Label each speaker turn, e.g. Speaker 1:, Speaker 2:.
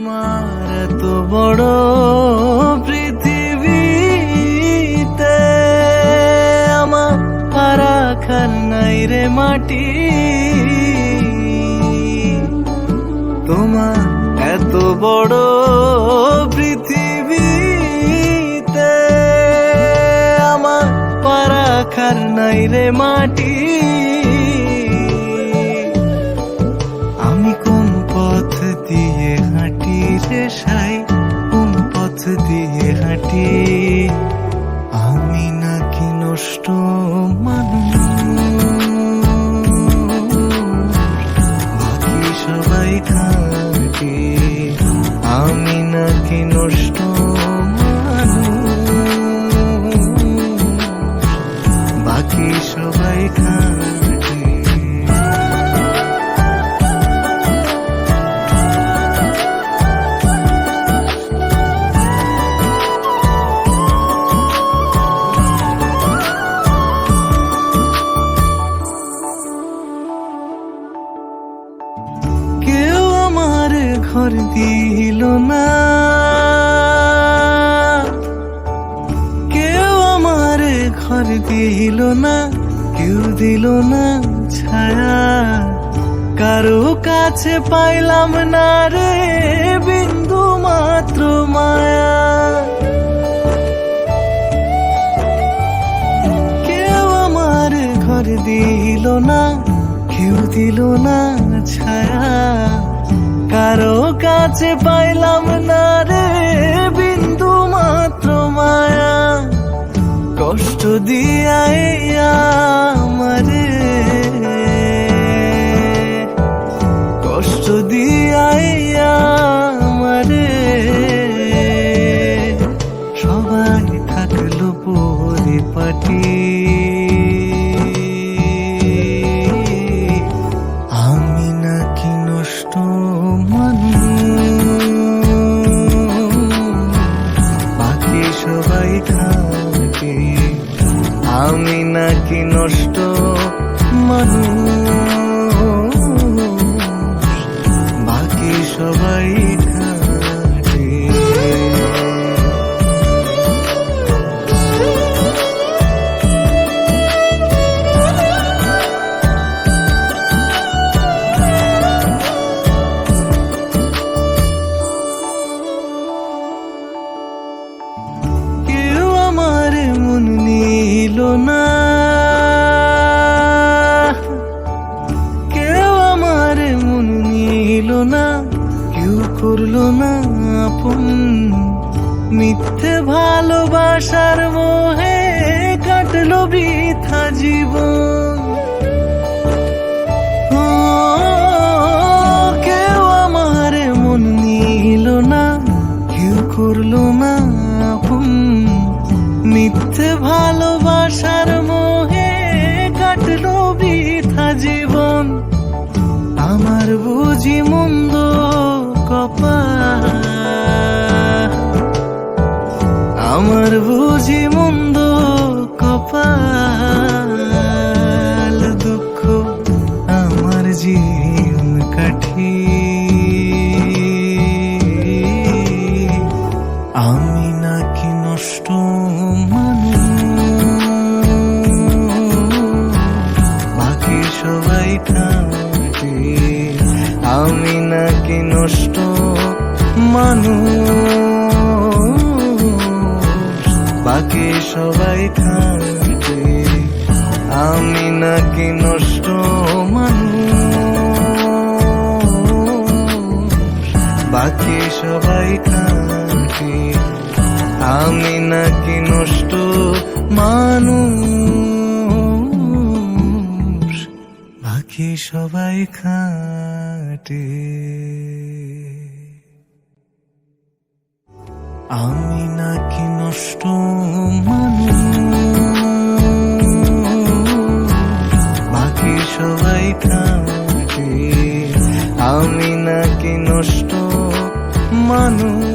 Speaker 1: তোমার এত বড় পৃথিবীতে আমার পারাখার নাই রে মাটি। তোমার এত বড় পৃথিবীতে আমার পারাখার নাই রে মাটি। আমি নাকি নষ্ট বাকি সবাই খাঁটি। ঘর দিল না। কেউ আমার ঘর দিল না, কেউ দিল না ছায়া। কারও কাছে পাইলাম না রে বিন্দু মাত্র মায়া। কেউ আমার ঘর দিল না, কেউ দিল না ছায়া। কারও কাছে পাইলাম না রে বিন্দু মাত্র মায়া। কষ্ট দিয়া আমারে কষ্ট দিয়া আমারে সবাই থাকল পরিপাটি। না আপন। মিথ্যে ভালোবাসার মোহে কাটলো বৃথা জীবন। কেউ আমার না করল মিথ্যে ভালোবাসার মোহে কাটলো বৃথা জীবন। আমার বুঝি মন্দ কপাল আমার বুঝি মন্দ কপাল, দুঃখ আমার জীবন কাঠি। আমি নাকি নষ্ট বাকি সবাই খাঁটি আমি নাকি নষ্ট মানুষ? বাকি সবাই খাঁটি আমি নাকি নষ্ট মানুষ। বাকি সবাই খাটে আমি কি নষ্ট মানুষ? বাকি সবাই থাকে। আমি নাকি নষ্ট মানুষ?